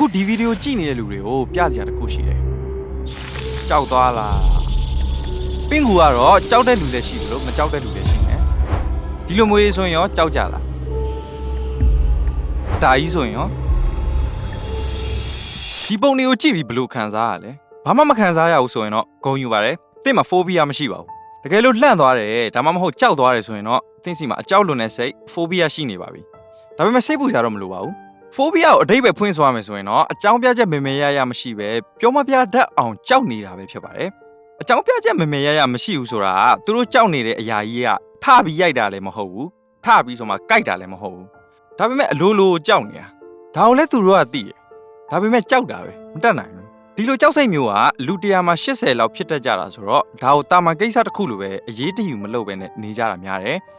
အခုဒီဗီဒီယိုကြည့်နေတဲ့လူတွေကိုပြစရာတစ်ခုရှိတယ်ကြောက်သွားလားပင့်ကူကတော့ကြောက်တဲ့လူလည်းရှိတယ်လို့မကြောက်တဲ့လူလည်းရှိတယ်ဒီလိုမျိုးရေးဆိုရင်ရောကြောက်ကြလားဒါကြီးဆိုရင်ရောဒီပုံတွေကိုကြည့်ပြီးဘယ်လိုခံစားရလဲဘာမှမခံစားရဘူးဆိုရင်တော့ဂုံယူပါတယ်တင့်မှာဖိုးဘီယာမရှိပါဘူးတကယ်လို့လှန့်သွားတယ်ဒါမှမဟုတ်ကြောက်သွားတယ်ဆိုရင်တော့တင့်စီမှာအကြောက်လွန်တဲ့စိတ်ဖိုးဘီယာရှိနေပါပြီဒါပေမဲ့စိတ်ပူကြတော့မလိုပါဘူး ဖိုးဘီယာကိုအတိတ်ပဲဖွင့်ဆိုရမယ်ဆိုရင်တော့အကြောင်းပြချက်မေမေရရမရှိပဲပြောမပြတတ်အောင်ကြောက်နေတာပဲဖြစ်ပါတယ်။အကြောင်းပြချက်မေမေရရမရှိဘူးဆိုတာကသူတို့ကြောက်နေတဲ့အရာကြီးကထပြီးရိုက်တာလည်းမဟုတ်ဘူး။ထပြီးဆိုမှကြိုက်တာလည်းမဟုတ်ဘူး။ဒါပေမဲ့အလိုလိုကြောက်နေတာ။ဒါကိုလည်းသူတို့ကသိတယ်။ဒါပေမဲ့ကြောက်တာပဲမတတ်နိုင်ဘူး။ဒီလိုကြောက်စိတ်မျိုးကလူ100မှာ80လောက်ဖြစ်တတ်ကြတာဆိုတော့ဒါကိုတာမန်ကိစ္စတစ်ခုလိုပဲအရေးတယူမလုပ်ပဲနဲ့နေကြတာများတယ်။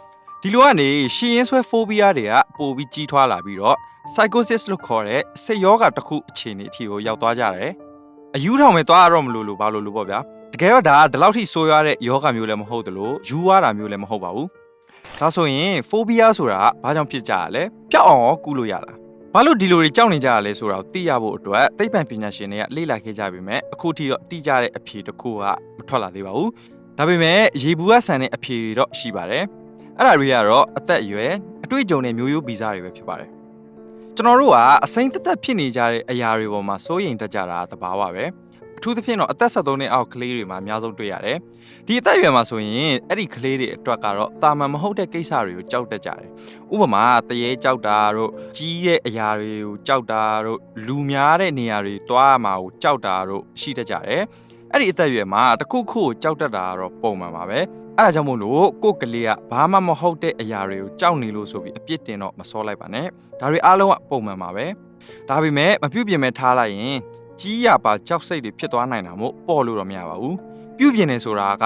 ဒီလိုကနေရှင်းရင်းဆွဲဖိုးဘီယာတွေကပိုပြီးကြီးထွားလာပြီးတော့ psychosis လို့ခေါ်တဲ့စိတ်ယောဂတစ်ခုအခြေအနေအထိကိုရောက်သွားကြတယ်။အယူထောင်ပဲသွားရတော့မလို့လို့ဘာလို့လို့ပေါ့ဗျာ။တကယ်တော့ဒါကဒီလောက်ထိဆိုးရွားတဲ့ယောဂမျိုးလည်းမဟုတ်သလိုယူရတာမျိုးလည်းမဟုတ်ပါဘူး။ဒါဆိုရင် phobia ဆိုတာကဘာကြောင့်ဖြစ်ကြရလဲ။ပျောက်အောင်ရောကုလို့ရလား။ဘာလို့ဒီလိုတွေကြောက်နေကြရလဲဆိုတာကိုသိရဖို့အတွက်သိပ္ပံပညာရှင်တွေကလေ့လာခဲ့ကြပြီမဲ့အခုထိတော့တိကျတဲ့အဖြေတစ်ခုကမထွက်လာသေးပါဘူး။ဒါပေမဲ့ရေဘူးကဆန်တဲ့အဖြေတွေတော့ရှိပါတယ်။ အဲ့ဒါတွေကတော့အသက်အရွယ်အတွေ့အကြုံနဲ့မျိုးရိုးဗီဇတွေပဲဖြစ်ပါတယ်။ကျွန်တော်တို့ကအစိမ့်သက်သက်ဖြစ်နေကြတဲ့အရာတွေပေါ်မှာစိုးရိမ်တတ်ကြတာသဘာဝပဲအထူးသဖြင့်တော့အသက်73နှစ်အောက်ကလေးတွေမှာအများဆုံးတွေ့ရတယ်ဒီအသက်အရွယ်မှာဆိုရင်အဲ့ဒီကလေးတွေအတွက်ကတော့တာမန်မဟုတ်တဲ့ကိစ္စတွေကိုကြောက်တတ်ကြတယ်ဥပမာတရေကြောက်တာတို့ကြီးတဲ့အရာတွေကိုကြောက်တာတို့လူများတဲ့နေရာတွေတွားမှာကိုကြောက်တာတို့ရှိတတ်ကြတယ် အဲ့ဒီအသက်အရွယ်မှာတစ်ခုခုကိုကြောက်တတ်တာကတော့ပုံမှန်ပါပဲအဲ့ဒါကြောင့်မို့လို့ကိုယ့်ကလေးကဘာမှမဟုတ်တဲ့အရာတွေကိုကြောက်နေလို့ဆိုပြီးအပြစ်တင်တော့မစောလိုက်ပါနဲ့ဒါတွေအားလုံးကပုံမှန်ပါပဲဒါပေမဲ့မပြုတ်ပြင်မဲ့ထားလိုက်ရင်ကြီးရပါကြောက်စိတ်တွေဖြစ်သွားနိုင်တာမို့ပေါ့လို့တော့မရပါဘူးပြုတ်ပြင်နေဆိုတာက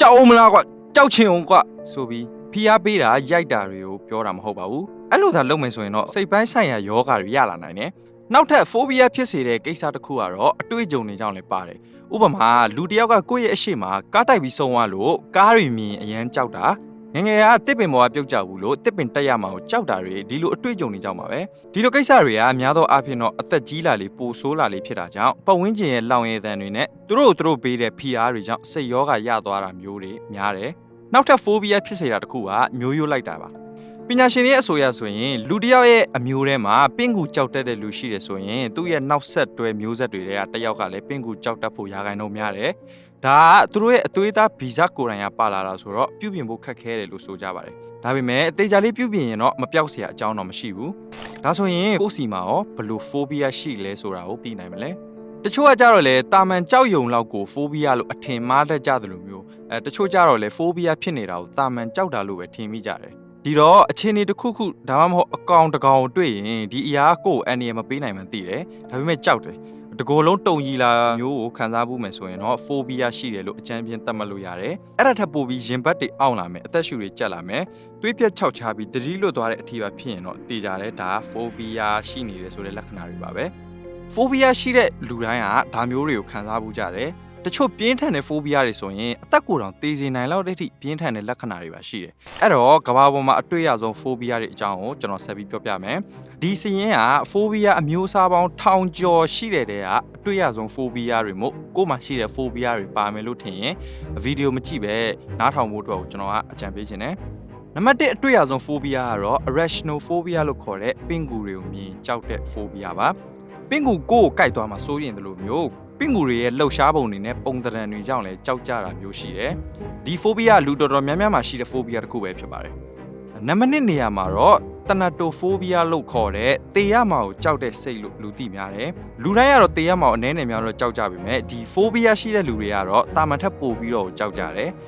ကြောက်အောင်မလားကွာကြောက်ချင်အောင်ကွာဆိုပြီးဖိအားပေးတာရိုက်တာတွေကိုပြောတာမဟုတ်ပါဘူးအဲ့လိုသာလုပ်မယ်ဆိုရင်တော့စိတ်ပိုင်းဆိုင်ရာယောဂတွေရလာနိုင်တယ် နောက်ထပ် phobia ဖြစ်စေတဲ့ကိစ္စတစ်ခုကတော့အတွေ့အကြုံတွေကြောင့်လည်းပါတယ်ဥပမာလူတစ်ယောက်ကကိုယ့်ရဲ့အရှိမကားတိုက်ပြီးဆုံးသွားလို့ကားတွေမြင်အရန်ကြောက်တာငယ်ငယ်ကတစ်ပင်ပေါ်ကပြုတ်ကျဘူးလို့တစ်ပင်တက်ရမှာကိုကြောက်တာတွေဒီလိုအတွေ့အကြုံတွေကြောင့်ပါပဲဒီလိုကိစ္စတွေကအများသောအားဖြင့်တော့အသက်ကြီးလာလေပိုဆိုးလာလေဖြစ်တာကြောင့်ပတ်ဝန်းကျင်ရဲ့လောင်ရည်သံတွေနဲ့သူတို့သူတို့ပေးတဲ့ဖိအားတွေကြောင့်စိတ်ရောဂါရသွားတာမျိုးတွေများတယ်နောက်ထပ် phobia ဖြစ်စေတာတစ်ခုကမျိုးရိုးလိုက်တာပါ ပညာရှင်တွေရဲ့အဆိုအရဆိုရင်လူတစ်ယောက်ရဲ့အမျိုးထဲမှာပင့်ကူကြောက်တတ်တဲ့လူရှိတယ်ဆိုရင်သူ့ရဲ့နောက်ဆက်တွဲမျိုးဆက်တွေတွေကတစ်ယောက်ကလည်းပင့်ကူကြောက်တတ်ဖို့ရာခိုင်နှုန်းများတယ်ဒါကသူတို့ရဲ့အသွေးသားဗီဇကိုယ်တိုင်ကပါလာတာဆိုတော့ပြုပြင်ဖို့ခက်ခဲတယ်လို့ဆိုကြပါတယ်ဒါပေမဲ့အသေးချာလေးပြုပြင်ရင်တော့မပြောက်เสียအကြောင်းတော့မရှိဘူးဒါဆိုရင်ကိုယ့်စီမှာရောဘယ်လို phobia ရှိလဲဆိုတာကိုသိနိုင်မလဲတချို့ကကြတော့လေတာမန်ကြောက်ယုံလောက်ကို phobia လို့အထင်မှားတတ်ကြတယ်လို့မျိုးအဲတချို့ကြတော့လေ phobia ဖြစ်နေတာကိုတာမန်ကြောက်တာလို့ပဲထင်မိကြတယ် ဒီတော့အခြေအနေတစ်ခုခုဒါမှမဟုတ်အကောင်တစ်ကောင်ကိုတွေ့ရင်ဒီအရာကကိုယ်အန်ရမပေးနိုင်မှန်းသိတယ်ဒါပေမဲ့ကြောက်တယ်တကိုယ်လုံးတုံကြီးလာမျိုးကိုခံစားမှုမယ်ဆိုရင်တော့ phobia ရှိတယ်လို့အကြမ်းပြင်းသတ်မှတ်လို့ရတယ်အဲ့ဒါထပ်ပိုပြီးရင်ဘတ်တွေအောင့်လာမယ်အသက်ရှူတွေကျက်လာမယ်သွေးပြက်ခြောက်ချပြီးသတိလွတ်သွားတဲ့အထီးပါဖြစ်ရင်တော့တေးကြတယ်ဒါက phobia ရှိနေတယ်ဆိုတဲ့လက္ခဏာတွေပါပဲ phobia ရှိတဲ့လူတိုင်းကဒါမျိုးတွေကိုခံစားမှုကြတယ် တချို့ပြင်းထန်တဲ့ phobia တွေဆိုရင်အသက်ကိုယ်တောင်သေစေနိုင်လောက်တဲ့အထိပြင်းထန်တဲ့လက္ခဏာတွေပါရှိတယ်။အဲ့တော့ကမ္ဘာပေါ်မှာအတွေ့အကြုံ phobia တွေအကြောင်းကိုကျွန်တော်ဆက်ပြီးပြောပြမယ်။ဒီစီရင်က phobia အမျိုးအစားပေါင်းထောင်ကျော်ရှိတဲ့တဲ့ကအတွေ့အကြုံ phobia တွေမို့ကိုယ်မှာရှိတဲ့ phobia တွေပါမယ်လို့ထင်ရင်ဗီဒီယိုမကြည့်ပဲနားထောင်ဖို့အတွက်ကိုကျွန်တော်ကအကြံပေးခြင်းတယ်။နံပါတ်1အတွေ့အကြုံ phobia ကတော့ arachnophobia လို့ခေါ်တဲ့ပင်ကူတွေကိုမြင်ကြောက်တဲ့ phobia ပါ။ ပင်ကူကိုယ်ကိုကြိုက်သွားမှာစိုးရင်တယ်လို့မျိုးပင့်ကူတွေရဲ့လှုပ်ရှားပုံတွေနဲ့ပုံသဏ္ဍာန်တွေကြောင့်လည်းကြောက်ကြတာမျိုးရှိတယ်။ဒီဖိုဘီယာလူတော်တော်များများမှာရှိတဲ့ဖိုဘီယာတစ်ခုပဲဖြစ်ပါတယ်။နံပါတ်1နေရာမှာတော့တနတိုဖိုဘီယာလို့ခေါ်တဲ့တေရမာကိုကြောက်တဲ့စိတ်လို့လူသိများတယ်။လူတိုင်းကတော့တေရမာကိုအနည်းနဲ့များတော့ကြောက်ကြပါပဲ။ဒီဖိုဘီယာရှိတဲ့လူတွေကတော့တာမန်ထက်ပိုပြီးတော့ကြောက်ကြတယ်။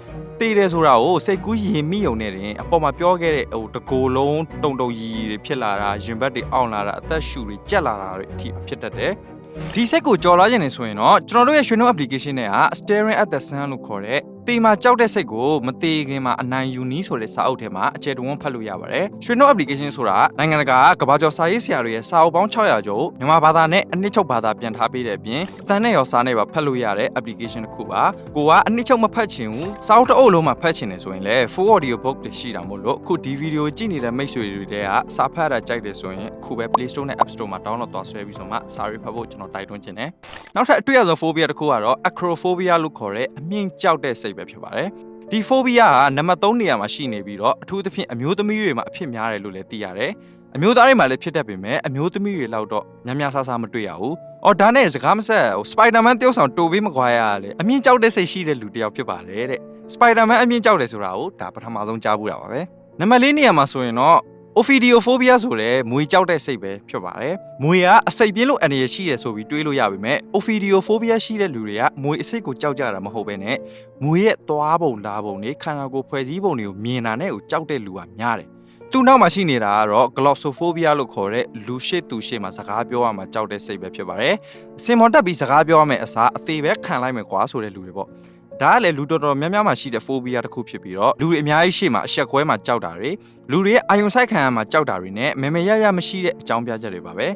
တေးတယ်ဆိုတာကိုစိတ်ကူးရင်မိုံနဲ့တင်အပေါ်မှာပြောခဲ့တဲ့ဟိုတကိုယ်လုံးတုံတုံကြီးတွေဖြစ်လာတာရင်ဘတ်တွေအောင့်လာတာအသက်ရှူတွေကြက်လာတာတွေအထိဖြစ်တတ်တယ်။ဒီ set ကိုကြော်လာခြင်းနေဆိုရင်တော့ကျွန်တော်တို့ရဲ့ရွှေနှုတ် application နဲ့က staring at the sun လို့ခေါ်တဲ့တေမာကြောက်တဲ့စိတ်ကိုမသေးခင်မှာအနိုင်ယူနီးဆိုတဲ့စာအုပ်ထဲမှာအကျယ်တဝန်းဖတ်လို့ရပါတယ်။ရွှေနှုတ် application ဆိုတာနိုင်ငံတကာကဘာကျော်စာရေးဆရာတွေရဲ့စာအုပ်ပေါင်း600ကျော်မြန်မာဘာသာနဲ့အနှစ်ချုပ်ဘာသာပြန်ထားပေးတဲ့အပြင်အတန်နဲ့ရောစာနဲ့ပါဖတ်လို့ရတဲ့ application တစ်ခုပါ။ကိုကအနှစ်ချုပ်မဖတ်ချင်ဘူးစာအုပ်တစ်အုပ်လုံးမှာဖတ်ချင်တယ်ဆိုရင်လည်း full audio book တွေရှိတာမို့လို့အခုဒီဗီဒီယိုကြည့်နေတဲ့မိတ်ဆွေတွေတဲကစာဖတ်ရတာကြိုက်တယ်ဆိုရင်အခုပဲ Play Store နဲ့ App Store မှာ download သွားဆွဲပြီးဆိုမှစာရေးဖတ်ဖို့ကျွန်တော်တိုက်တွန်းချင်တယ်။နောက်ထပ်အတွေ့အကြုံ phobia တစ်ခုကတော့ acrophobia လို့ခေါ်တဲ့အမြင့်ကြောက်တဲ့စိတ်ပဲဖြစ်ပါတယ်။ဒီ phobia ကနံပါတ်3နေရာမှာရှိနေပြီးတော့အထူးသဖြင့်အမျိုးသမီးတွေမှာအဖြစ်များတယ်လို့လည်းသိရတယ်။အမျိုးသားတွေမှာလည်းဖြစ်တတ်ပေမဲ့အမျိုးသမီးတွေလောက်တော့များများဆဆမတွေ့ရဘူး။အော်ဒါနဲ့စကားမဆက်ဟို Spider-Man တယောက်ဆောင်တိုပေးမခွာရရလေအမြင့်ကြောက်တဲ့စိတ်ရှိတဲ့လူတစ်ယောက်ဖြစ်ပါတယ်တဲ့။ Spider-Man အမြင့်ကြောက်တယ်ဆိုတာကိုဒါပထမဆုံးကြားဘူးတာပါပဲ။နံပါတ်4နေရာမှာဆိုရင်တော့ Ophidiophobia ဆိုတဲ့မွေကြောက်တဲ့စိတ်ပဲဖြစ်ပါတယ်။မွေကအစိတ်ပြင်းလို့အနေရရှိရဆိုပြီးတွေးလို့ရပါမယ်။ Ophidiophobia ရှိတဲ့လူတွေကမွေအစိတ်ကိုကြောက်ကြတာမဟုတ်ဘဲနဲ့မွေရဲ့သွားပုံလာပုံတွေခန္ဓာကိုယ်ဖွဲ့စည်းပုံတွေကိုမြင်တာနဲ့ကိုကြောက်တဲ့လူကများတယ်။သူ့နောက်မှာရှိနေတာကတော့ glossophobia လို့ခေါ်တဲ့လူရှိသူရှိမှစကားပြောရမှာကြောက်တဲ့စိတ်ပဲဖြစ်ပါတယ်။အစင်မွန်တက်ပြီးစကားပြောရမယ့်အစားအသေးပဲခံလိုက်မယ်ကွာဆိုတဲ့လူတွေပေါ့။ ဒါကလည်းလူတော်တော်များများမှာရှိတဲ့ phobia တစ်ခုဖြစ်ပြီးတော့လူတွေအများကြီးရှေ့မှာအဆက်ခွဲမှာကြောက်တာတွေလူတွေရဲ့အာယုံဆိုင်ခံရမှာကြောက်တာတွေနဲ့မမေရရမရှိတဲ့အကြောင်းပြချက်တွေပါပဲ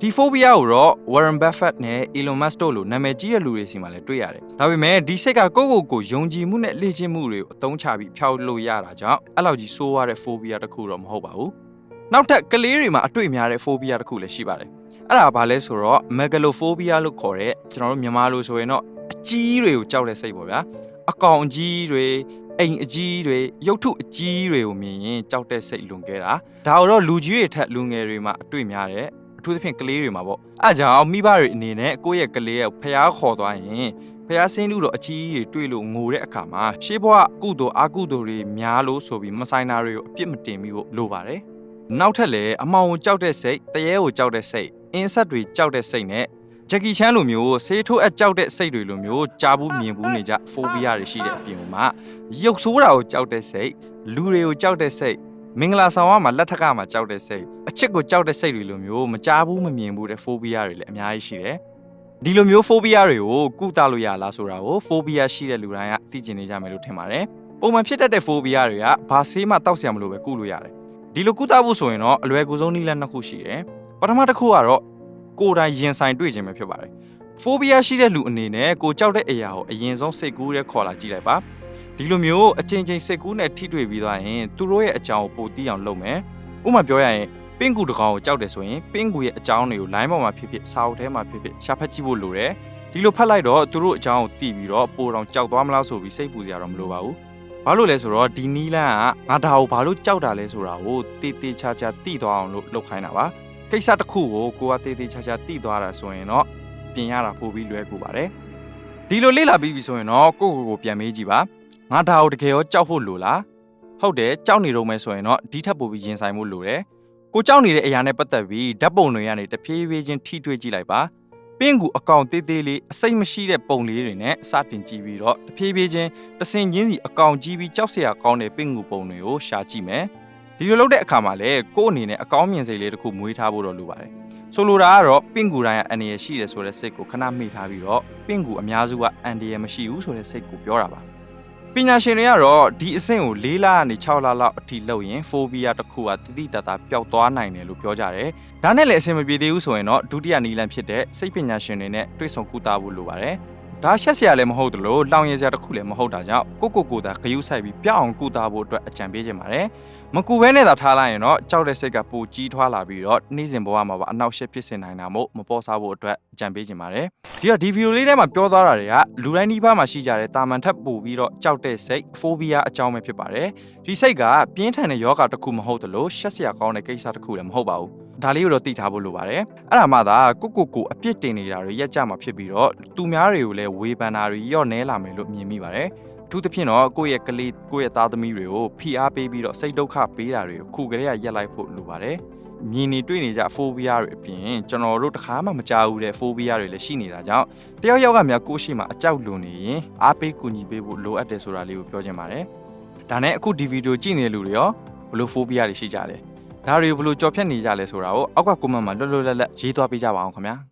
ဒီ phobia ကိုတော့ Warren Buffett နဲ့ Elon Musk တို့လိုနာမည်ကြီးတဲ့လူတွေစီမှာလည်းတွေ့ရတယ်။ဒါပေမဲ့ဒီစိတ်ကကိုယ့်ကိုယ်ကိုယုံကြည်မှုနဲ့လေ့ကျင့်မှုတွေကိုအသုံးချပြီးဖျောက်လို့ရတာကြောင့်အဲ့လောက်ကြီးဆိုးရတဲ့ phobia တစ်ခုတော့မဟုတ်ပါဘူး။နောက်ထပ်ကလေးတွေမှာအတွေ့များတဲ့ phobia တစ်ခုလည်းရှိပါတယ်။အဲ့ဒါဘာလဲဆိုတော့ megalophobia လို့ခေါ်တဲ့ကျွန်တော်တို့မြန်မာလိုဆိုရင်တော့အ ကြီးတွေကိုကြောက်တဲ့စိတ်ပေါ့ဗျာ။အကောင်ကြီးတွေအိမ်အကြီးတွေရုပ်ထုအကြီးတွေကိုမြင်ရင်ကြောက်တဲ့စိတ်လွန်ခဲ့တာဒါတော့လူကြီးတွေထက်လူငယ်တွေမှာအတွေ့များတယ်အထူးသဖြင့်ကလေးတွေမှာပေါ့အဲကြောင့်မိဘတွေအနေနဲ့ကိုယ့်ရဲ့ကလေးရဲ့ဖျားခေါ်သွားရင်ဖျားဆင်းလူတော့အကြီးကြီးတွေတွေ့လို့ငိုတဲ့အခါမှာရှေးဘဝကုသိုလ်အကုသိုလ်တွေများလို့ဆိုပြီးမဆိုင်တာတွေကိုအပြစ်မတင်မိဖို့လိုပါတယ်နောက်ထပ်လည်းအမောင်ကိုကြောက်တဲ့စိတ်တရေကိုကြောက်တဲ့စိတ်အင်းဆက်တွေကြောက်တဲ့စိတ်နဲ့ ဂျက်ကီချန်လိုမျိုးဆေးထိုးအပ်ကြောက်တဲ့စိတ်တွေလိုမျိုးကြားဘူးမြင်ဘူးနေကြဖိုဘီယာတွေရှိတဲ့အပြင်မှာရုပ်ဆိုးတာကိုကြောက်တဲ့စိတ်လူတွေကိုကြောက်တဲ့စိတ်မင်္ဂလာဆောင်ရမှာလက်ထက်ကမှာကြောက်တဲ့စိတ်အချစ်ကိုကြောက်တဲ့စိတ်တွေလိုမျိုးမကြားဘူးမမြင်ဘူးတဲ့ဖိုဘီယာတွေလည်းအများကြီးရှိတယ်ဒီလိုမျိုးဖိုဘီယာတွေကိုကုသလို့ရလားဆိုတာကိုဖိုဘီယာရှိတဲ့လူတိုင်းကသိကျင်နေကြမယ်လို့ထင်ပါတယ်ပုံမှန်ဖြစ်တတ်တဲ့ဖိုဘီယာတွေကဘာဆေးမှတောက်ဆရာမလို့ပဲကုလို့ရတယ်ဒီလိုကုသဖို့ဆိုရင်တော့အလွယ်ကူဆုံးနည်းလမ်းနှစ်ခုရှိတယ်ပထမတစ်ခုကတော့ ကိုယ်တိုင်ရင်ဆိုင်တွေ့ခြင်းပဲဖြစ်ပါတယ်။ဖိုဘီယာရှိတဲ့လူအနေနဲ့ကိုကြောက်တဲ့အရာကိုအရင်ဆုံးစိတ်ကူးရဲခေါ်လာကြည့်လိုက်ပါ။ဒီလိုမျိုးအချိန်ချင်းစိတ်ကူးနဲ့ထိတွေ့ပြီးသွားရင်သူတို့ရဲ့အကြောင်းကိုပိုသိအောင်လုပ်မယ်။ဥပမာပြောရရင်ပင့်ကူတကောင်ကိုကြောက်တယ်ဆိုရင်ပင့်ကူရဲ့အကြောင်းတွေကို line ပေါ်မှာဖြစ်ဖြစ်စာအုပ်ထဲမှာဖြစ်ဖြစ်ရှာဖတ်ကြည့်ဖို့လိုတယ်။ဒီလိုဖတ်လိုက်တော့သူတို့အကြောင်းကိုသိပြီးတော့ပိုတော့ကြောက်သွားမလားဆိုပြီးစိတ်ပူစရာတော့မလိုပါဘူး။ဘာလို့လဲဆိုတော့ဒီနီလန်းကငါဒါကိုဘာလို့ကြောက်တာလဲဆိုတာကိုတေးသေးချာချာသိသွားအောင်လို့လုပ်ခိုင်းတာပါ။ ကိစ္စတစ်ခုကိုကိုကတေးသေးချာချာသိသွားတာဆိုရင်တော့ပြင်ရတာပိုပြီးလွယ်ကူပါတယ်ဒီလိုလေ့လာပြီးပြီဆိုရင်တော့ကိုကိုကိုပြန်မေးကြည့်ပါငါဒါကိုတကယ်ရောကြောက်ဖို့လိုလားဟုတ်တယ်ကြောက်နေတော့မယ်ဆိုရင်တော့ဒီထက်ပိုပြီးရင်ဆိုင်ဖို့လိုတယ်ကိုကြောက်နေတဲ့အရာနဲ့ပတ်သက်ပြီးဓာတ်ပုံတွေကနေတဖြည်းဖြည်းချင်းထိတွေ့ကြည့်လိုက်ပါပင့်ကူအကောင်သေးသေးလေးအစိတ်မရှိတဲ့ပုံလေးတွေနဲ့စတင်ကြည့်ပြီးတော့တဖြည်းဖြည်းချင်းတဆင်ချင်းစီအကောင်ကြီးပြီးကြောက်စရာကောင်းတဲ့ပင့်ကူပုံတွေကိုရှာကြည့်မယ် ဒီလိုလုပ်တဲ့အခါမှာလည်းကိုယ့်အနေနဲ့အကောင်းမြင်စိတ်လေးတစ်ခုမွေးထားဖို့တော့လိုပါတယ်ဆိုလိုတာကတော့ပင့်ကူတိုင်းကအန်ဒီရရှိတယ်ဆိုတဲ့စိတ်ကိုခဏမေ့ထားပြီးတော့ပင့်ကူအများစုကအန်ဒီရမရှိဘူးဆိုတဲ့စိတ်ကိုပြောတာပါပညာရှင်တွေကတော့ဒီအဆင့်ကို၄လကနေ6လလောက်အထိလုပ်ရင်ဖိုဘီယာတစ်ခုကတိတိတတ်တာပျောက်သွားနိုင်တယ်လို့ပြောကြတယ်။ဒါနဲ့လည်းအဆင်မပြေသေးဘူးဆိုရင်တော့ဒုတိယနီလန်ဖြစ်တဲ့စိတ်ပညာရှင်တွေနဲ့တွေ့ဆုံကူတာဖို့လိုပါတယ်။ဒါရှက်စရာလည်းမဟုတ်သလိုလောင်ရစရာတစ်ခုလည်းမဟုတ်တာကြောင့်ကိုကိုကိုသာဂယုဆိုင်ပြီးပြောင်းအောင်ကူတာဖို့အတွက်အကြံပေးခြင်းပါတယ်။ မကူဘဲနဲ့သာထားလိုက်ရင်တော့ကြောက်တဲ့စိတ်ကပိုကြီးထွားလာပြီးတော့နေ့စဉ်ဘဝမှာပါအနောက်ရှက်ဖြစ်စေနိုင်တာမို့မပေါ်စားဖို့အတွက်အကြံပေးခြင်းပါတယ်ဒီတော့ဒီဗီဒီယိုလေးထဲမှာပြောသွားတာတွေကလူတိုင်းဒီဘမှာရှိကြတဲ့တာမန်ထက်ပိုပြီးတော့ကြောက်တဲ့စိတ်ဖိုဘီယာအကြောင်းပဲဖြစ်ပါတယ်ဒီစိတ်ကပြင်းထန်တဲ့ယောဂတစ်ခုမဟုတ်သလိုရှက်စရာကောင်းတဲ့ကိစ္စတစ်ခုလည်းမဟုတ်ပါဘူးဒါလေးကိုတော့သိထားဖို့လိုပါတယ်အဲ့ဒါမှသာကိုကိုကိုအပြစ်တင်နေတာတွေရက်ကြမှာဖြစ်ပြီးတော့သူများတွေကိုလည်းဝေဖန်တာတွေရော့နဲလာမယ်လို့မြင်မိပါတယ် ထူးသဖြင့်တော့ကိုယ့်ရဲ့ကလေးကိုယ့်ရဲ့သားသမီးတွေကိုဖိအားပေးပြီးတော့စိတ်ဒုက္ခပေးတာတွေကိုခုကလေးကရက်လိုက်ဖို့လိုပါတယ်မြင်နေတွေ့နေကြဖိုဘီယာတွေအပြင်ကျွန်တော်တို့တခါမှမကြားဘူးတဲ့ဖိုဘီယာတွေလည်းရှိနေတာကြောင့်တယောက်ယောက်ကများကိုယ့်ရှိမှအကြောက်လွန်နေရင်အားပေးကူညီပေးဖို့လိုအပ်တယ်ဆိုတာလေးကိုပြောချင်ပါတယ်ဒါနဲ့အခုဒီဗီဒီယိုကြည့်နေတဲ့လူတွေရောဘလို့ဖိုဘီယာတွေရှိကြလဲဒါတွေကိုဘလို့ကြော်ဖြတ်နေကြလဲဆိုတာကိုအောက်ကကွန်မန့်မှာလွတ်လွတ်လပ်လပ်ရေးသွားပေးကြပါအောင်ခင်ဗျာ